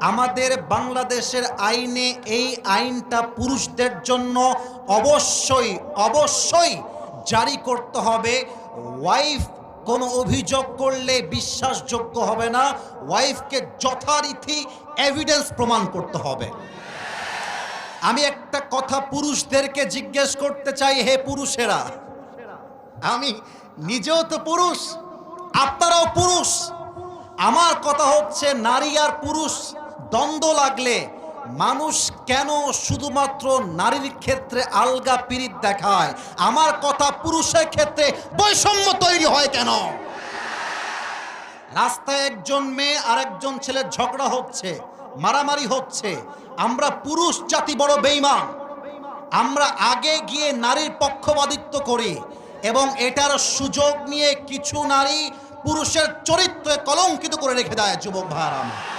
আমাদের বাংলাদেশের আইনে এই আইনটা পুরুষদের জন্য অবশ্যই অবশ্যই জারি করতে হবে। ওয়াইফ কোনো অভিযোগ করলে বিশ্বাসযোগ্য হবে না। ওয়াইফকে যথারীতি এভিডেন্স প্রমাণ করতে হবে। আমি একটা কথা পুরুষদেরকে জিজ্ঞেস করতে চাই, হে পুরুষেরা। আমি নিজেও তো পুরুষ, আপনারাও পুরুষ। আমার কথা হচ্ছে, নারী আর পুরুষ দ্বন্দ্ব লাগলে মানুষ কেন শুধুমাত্র নারীর ক্ষেত্রে আলগা পিরিত দেখায়? আমার কথা পুরুষের ক্ষেত্রে বৈষম্য তৈরি হয় কেন? রাস্তায় একজন মেয়ে আর একজন ছেলের ঝগড়া হচ্ছে, মারামারি হচ্ছে। আমরা পুরুষ জাতি বড় বেইমান আমরা আগে গিয়ে নারীর পক্ষপাতিত্ব করি এবং এটার সুযোগ নিয়ে কিছু নারী পুরুষের চরিত্রে কলঙ্কিত করে রেখে দেয় যুবক ভাইয়ারা আমার।